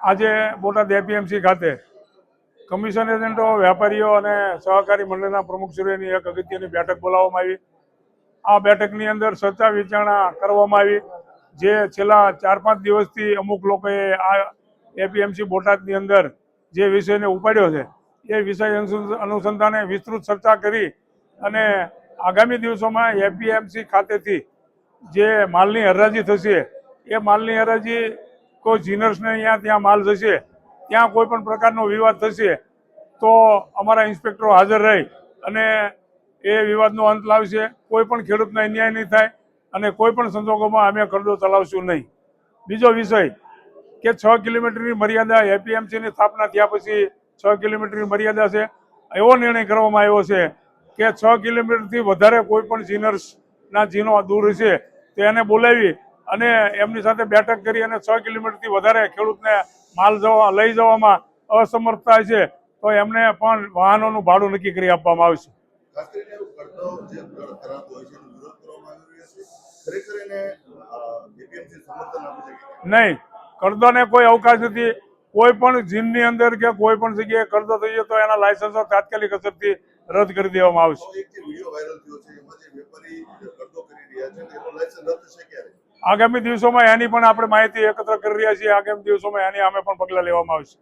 આજે બોટાદ એપીએમસી ખાતે કમિશન એજન્ટો વેપારીઓ અને સહકારી મંડળના પ્રમુખશ્રીઓની એક અગત્યની બેઠક બોલાવવામાં આવી. આ બેઠકની અંદર ચર્ચા વિચારણા કરવામાં આવી જે છેલ્લા ચાર પાંચ દિવસથી અમુક લોકોએ આ એપીએમસી બોટાદની અંદર જે વિષયને ઉપાડ્યો છે એ વિષય અનુસં- અનુસંધાને વિસ્તૃત ચર્ચા કરી અને આગામી દિવસોમાં એપીએમસી ખાતેથી જે માલની હરાજી થશે, એ માલની હરાજી કોઈ જીનર્સને અહીંયા ત્યાં માલ જશે ત્યાં કોઈ પણ પ્રકારનો વિવાદ થશે, તો અમારા ઇન્સ્પેક્ટરો હાજર રહી અને એ વિવાદનો અંત લાવશે. કોઈ પણ ખેડૂતને અન્યાય નહીં થાય અને કોઈ પણ સંજોગોમાં અમે કરડો ચલાવશું નહીં. બીજો વિષય કે છ કિલોમીટરની મર્યાદા એપીએમસીની સ્થાપના થયા પછી છ કિલોમીટરની મર્યાદા છે. એવો નિર્ણય કરવામાં આવ્યો છે કે છ કિલોમીટરથી વધારે કોઈ પણ જીનર્સના જીનો દૂર છે તો એને બોલાવી અને એમની સાથે બેઠક કરી અને છ કિલોમીટરથી વધારે ખેડૂતને માલ જવા લઈ જવામાં અસમર્થતા છે તો એમને પણ વાહનોનું ભાડું નક્કી કરી આપવામાં આવશે. નહીં. કરદોને કોઈ અવકાશ નથી. કોઈ પણ જીનની અંદર કે કોઈ પણ જગ્યાએ કરદો થઈ જાય તો એના લાયસન્સો તાત્કાલિક અસરથી રદ કરી દેવામાં આવશે. આગામી દિવસોમાં એની પણ આપણે માહિતી એકત્ર કરી રહ્યા છીએ. આગામી દિવસોમાં એની અમે પણ પગલાં લેવામાં આવશે.